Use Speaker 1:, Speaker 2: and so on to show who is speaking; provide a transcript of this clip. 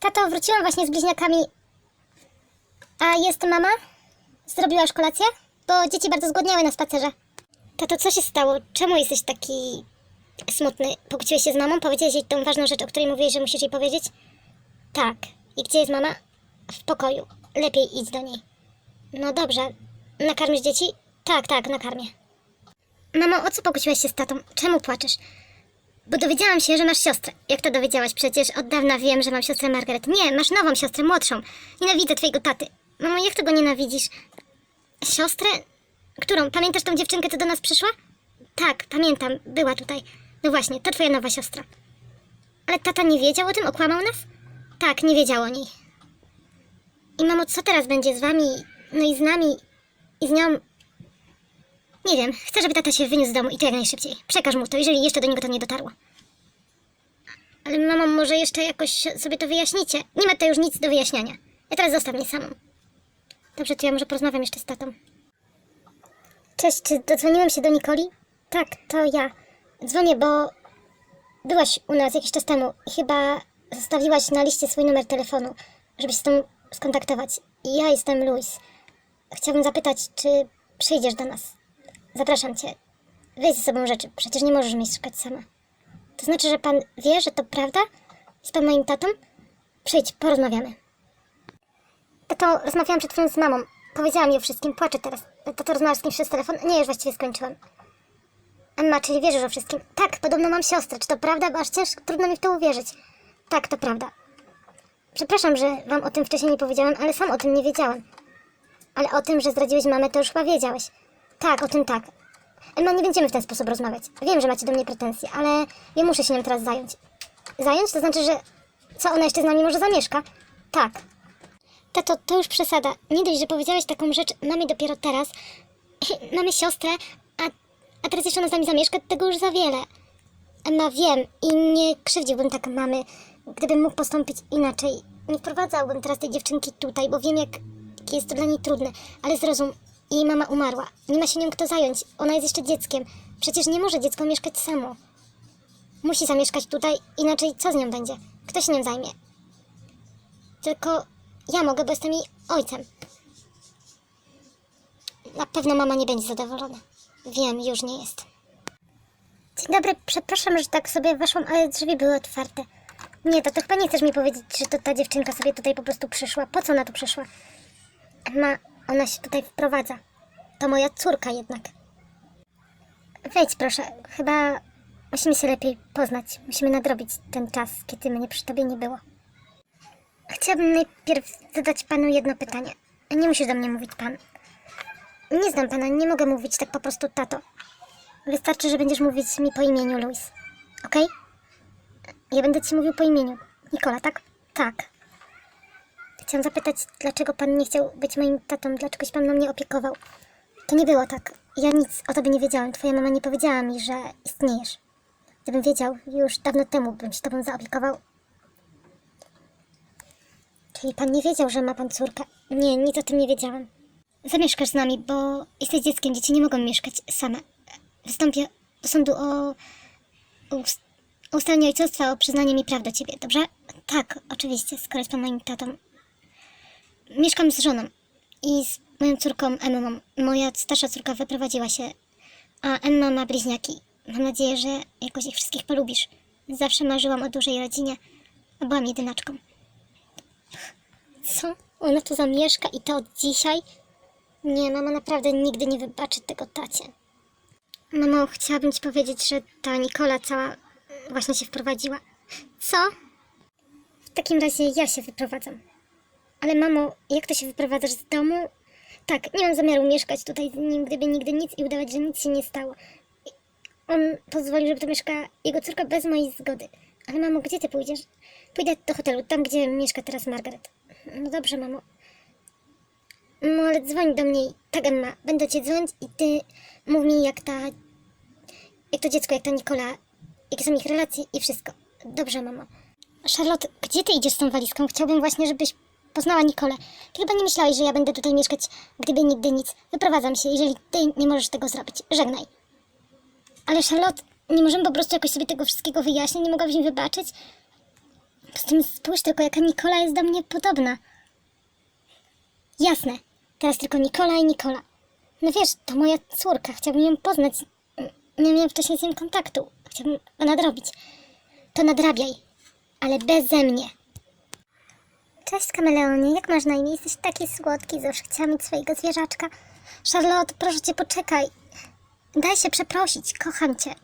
Speaker 1: Tato, wróciłam właśnie z bliźniakami. A jest mama? Zrobiłaś kolację? Bo dzieci bardzo zgłodniały na spacerze. Tato, co się stało? Czemu jesteś taki smutny? Pokłóciłeś się z mamą? Powiedziałeś jej tą ważną rzecz, o której mówiłeś, że musisz jej powiedzieć? Tak. I gdzie jest mama? W pokoju. Lepiej idź do niej. No dobrze. Nakarmisz dzieci? Tak, tak, nakarmię. Mamo, o co pokłóciłaś się z tatą? Czemu płaczesz? Bo dowiedziałam się, że masz siostrę. Jak to dowiedziałaś? Przecież od dawna wiem, że mam siostrę Margaret. Nie, masz nową siostrę, młodszą. Nienawidzę twojego taty. Mamo, jak ty go nienawidzisz? Siostrę? Którą? Pamiętasz tą dziewczynkę, co do nas przyszła? Tak, pamiętam. Była tutaj. No właśnie, to twoja nowa siostra. Ale tata nie wiedział o tym? Okłamał nas? Tak, nie wiedział o niej. I mamo, co teraz będzie z wami? No i z nami? I z nią? Nie wiem, chcę, żeby tata się wyniósł z domu i to jak najszybciej. Przekaż mu to, jeżeli jeszcze do niego to nie dotarło. Ale mamo, może jeszcze jakoś sobie to wyjaśnicie. Nie ma tutaj już nic do wyjaśniania. Ja teraz zostaw mnie samą. Dobrze, to ja może porozmawiam jeszcze z tatą. Cześć, czy dodzwoniłem się do Nikoli? Tak, to ja. Dzwonię, bo byłaś u nas jakiś czas temu i chyba zostawiłaś na liście swój numer telefonu, żeby się z tą skontaktować. Ja jestem Luis. Chciałabym zapytać, czy przyjdziesz do nas. Zapraszam cię. Weź ze sobą rzeczy, przecież nie możesz mieszkać sama. To znaczy, że pan wie, że to prawda? Jest pan moim tatą? Przyjdź, porozmawiamy. Tato, rozmawiałam przed chwilą z mamą. Powiedziała mi o wszystkim, płaczę teraz. Tato, rozmawiasz z kimś przez telefon? Nie, już właściwie skończyłam. Emma, czyli wierzysz o wszystkim? Tak, podobno mam siostrę. Czy to prawda? Bo aż ciężko, trudno mi w to uwierzyć. Tak, to prawda. Przepraszam, że wam o tym wcześniej nie powiedziałam, ale sam o tym nie wiedziałam. Ale o tym, że zdradziłeś mamę, to już chyba wiedziałeś. Tak, o tym tak. Emma, nie będziemy w ten sposób rozmawiać. Wiem, że macie do mnie pretensje, ale ja muszę się nią teraz zająć. Zająć? To znaczy, że... Co, ona jeszcze z nami może zamieszka? Tak. Tato, to już przesada. Nie dość, że powiedziałeś taką rzecz mamie dopiero teraz. Mamy siostrę, a, a teraz jeszcze ona z nami zamieszka, tego już za wiele. Emma, wiem i nie krzywdziłbym tak mamy, gdybym mógł postąpić inaczej. Nie wprowadzałbym teraz tej dziewczynki tutaj, bo wiem, jak, jest to dla niej trudne. Ale zrozum, jej mama umarła. Nie ma się nią kto zająć. Ona jest jeszcze dzieckiem. Przecież nie może dziecko mieszkać samo. Musi zamieszkać tutaj, inaczej co z nią będzie? Kto się nią zajmie? Tylko ja mogę, bo jestem jej ojcem. Na pewno mama nie będzie zadowolona. Wiem, już nie jest. Dzień dobry, przepraszam, że tak sobie weszłam, ale drzwi były otwarte. Nie, to, to chyba nie chcesz mi powiedzieć, że to ta dziewczynka sobie tutaj po prostu przyszła. Po co ona tu przyszła? Ma, ona się tutaj wprowadza. To moja córka jednak. Wejdź proszę, chyba musimy się lepiej poznać. Musimy nadrobić ten czas, kiedy mnie przy tobie nie było. Chciałabym najpierw zadać panu jedno pytanie. Nie musisz do mnie mówić pan. Nie znam pana, nie mogę mówić tak po prostu tato. Wystarczy, że będziesz mówić mi po imieniu, Luis. Okej? Ja będę ci mówił po imieniu. Nikola, tak? Tak. Chciałam zapytać, dlaczego pan nie chciał być moim tatą, dlaczego się pan na mnie opiekował. To nie było tak. Ja nic o tobie nie wiedziałem. Twoja mama nie powiedziała mi, że istniejesz. Gdybym wiedział, już dawno temu bym się tobą zaopiekował. Czyli pan nie wiedział, że ma pan córkę? Nie, nic o tym nie wiedziałem. Zamieszkasz z nami, bo jesteś dzieckiem, dzieci nie mogą mieszkać same. Wystąpię do sądu o ustalenie ojcostwa, o przyznanie mi praw do ciebie, dobrze? Tak, oczywiście, skoro jest pan moim tatą. Mieszkam z żoną i z moją córką Emmą. Moja starsza córka wyprowadziła się, a Emma ma bliźniaki. Mam nadzieję, że jakoś ich wszystkich polubisz. Zawsze marzyłam o dużej rodzinie, a byłam jedynaczką. Co? Ona tu zamieszka i to od dzisiaj? Nie, mama naprawdę nigdy nie wybaczy tego tacie. Mamo, chciałabym ci powiedzieć, że ta Nikola cała właśnie się wprowadziła. Co? W takim razie ja się wyprowadzam. Ale mamo, jak to się wyprowadzasz z domu? Tak, nie mam zamiaru mieszkać tutaj z nim, gdyby nigdy nic i udawać, że nic się nie stało. On pozwolił, żeby tu mieszkała jego córka bez mojej zgody. Ale mamo, gdzie ty pójdziesz? Pójdę do hotelu, tam gdzie mieszka teraz Margaret. No dobrze, mamo. No ale dzwoń do mnie. Tak, Emma, będę cię dzwonić i ty mów mi jak ta... Jak to dziecko, jak ta Nikola, jakie są ich relacje i wszystko. Dobrze, mamo. Charlotte, gdzie ty idziesz z tą walizką? Chciałbym właśnie, żebyś poznała Nikolę. Ty chyba nie myślałeś, że ja będę tutaj mieszkać, gdyby nigdy nic. Wyprowadzam się, jeżeli ty nie możesz tego zrobić. Żegnaj. Ale Charlotte, nie możemy po prostu jakoś sobie tego wszystkiego wyjaśnić? Nie mogłabyś mi wybaczyć? Poza tym spójrz tylko, jaka Nikola jest do mnie podobna. Jasne, teraz tylko Nikola i Nikola. No wiesz, to moja córka, chciałbym ją poznać. Nie miałem wcześniej z nią kontaktu. Chciałbym go nadrobić. To nadrabiaj, ale beze mnie. Cześć kameleonie, jak masz na imię? Jesteś taki słodki, zawsze chciałam mieć swojego zwierzaczka. Charlotte, proszę cię, poczekaj. Daj się przeprosić, kocham cię.